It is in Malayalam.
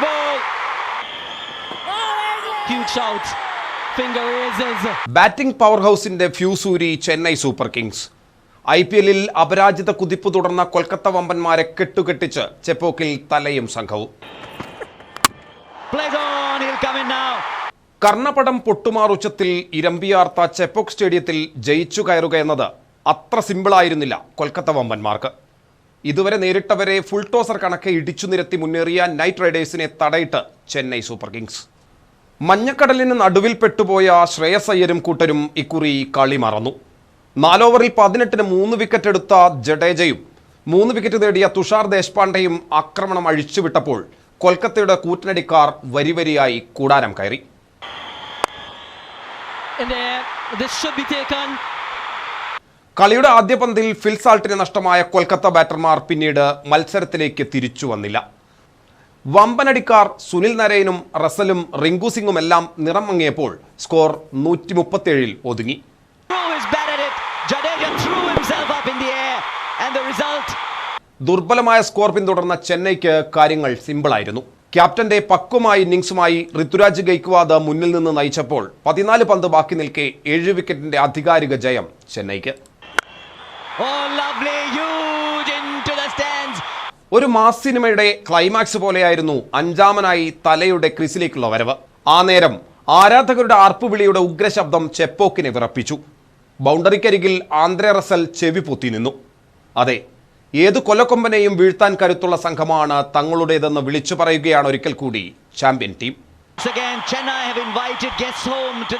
ball. Huge shout. Finger raises. Batting power ഹൗസിന്റെ ഫ്യൂസൂരി Chennai super kings I P എല്ലിൽ അപരാജിത കുതിപ്പ് തുടർന്ന കൊൽക്കത്ത വമ്പന്മാരെ കെട്ടുകെട്ടിച്ച് ചെപ്പോക്കിൽ തലയും സംഘവും Plays on. He'll come in now. കർണപടം പൊട്ടുമാർ ഉച്ചത്തിൽ ഇരമ്പിയാർത്ത ചെപ്പോക്ക് സ്റ്റേഡിയത്തിൽ ജയിച്ചു കയറുക എന്നത് അത്ര സിമ്പിളായിരുന്നില്ല കൊൽക്കത്ത വമ്പന്മാർക്ക് ഇതുവരെ നേരിട്ടവരെ ഫുൾ ടോസർ കണക്കെ ഇടിച്ചു നിരത്തി മുന്നേറിയ നൈറ്റ് റൈഡേഴ്സിനെ തടയിട്ട് ചെന്നൈ സൂപ്പർ കിങ്സ് മഞ്ഞക്കടലിന് നടുവിൽ പെട്ടുപോയ ശ്രേയസ് അയ്യരും കൂട്ടരും ഇക്കുറി കളി മറന്നു. നാലോവറിൽ പതിനെട്ടിന് മൂന്ന് വിക്കറ്റ് എടുത്ത ജഡേജയും മൂന്ന് വിക്കറ്റ് നേടിയ തുഷാർ ദേശ്പാണ്ഡെയും ആക്രമണം അഴിച്ചുവിട്ടപ്പോൾ കൊൽക്കത്തയുടെ കൂറ്റനടിക്കാർ വരിവരിയായി കൂടാരം കയറി. കളിയുടെ ആദ്യ പന്തിൽ ഫിൽസാൾട്ടിന് നഷ്ടമായ കൊൽക്കത്ത ബാറ്റർമാർ പിന്നീട് മത്സരത്തിലേക്ക് തിരിച്ചു വന്നില്ല. വമ്പനടിക്കാർ സുനിൽ നരയനും റസലും റിങ്കു സിംഗും എല്ലാം നിറം മങ്ങിയപ്പോൾ സ്കോർ നൂറ്റി മുപ്പത്തേഴിൽ ഒതുങ്ങി ദുർബലമായ സ്കോർ പിന്തുടർന്ന ചെന്നൈക്ക് കാര്യങ്ങൾ സിമ്പിളായിരുന്നു. ക്യാപ്റ്റന്റെ പക്വമായ ഇന്നിംഗ്സുമായി ഋതുരാജ് ഗൈക്വാദ് മുന്നിൽ നിന്ന് നയിച്ചപ്പോൾ പതിനാല് പന്ത് ബാക്കി നിൽക്കെ ഏഴ് വിക്കറ്റിന്റെ ആധികാരിക ജയം ചെന്നൈക്ക്. ഒരു മാസ് സിനിമയുടെ ക്ലൈമാക്സ് പോലെയായിരുന്നു അഞ്ചാമനായി തലയുടെ ക്രിസിലേക്കുള്ള വരവ്. ആ നേരം ആരാധകരുടെ ആർപ്പുവിളിയുടെ ഉഗ്രശബ്ദം ചെപ്പോക്കിനെ വിറപ്പിച്ചു. ബൗണ്ടറിക്കരികിൽ ആന്ധ്ര റസൽ ചെവി പൊത്തി നിന്നു. അതെ ഏത് കൊലക്കൊമ്പനെയും വീഴ്ത്താൻ കരുത്തുള്ള സംഘമാണ് തങ്ങളുടേതെന്ന് വിളിച്ചു പറയുകയാണ് ഒരിക്കൽ കൂടി champion team. Once again, Chennai have invited guests home to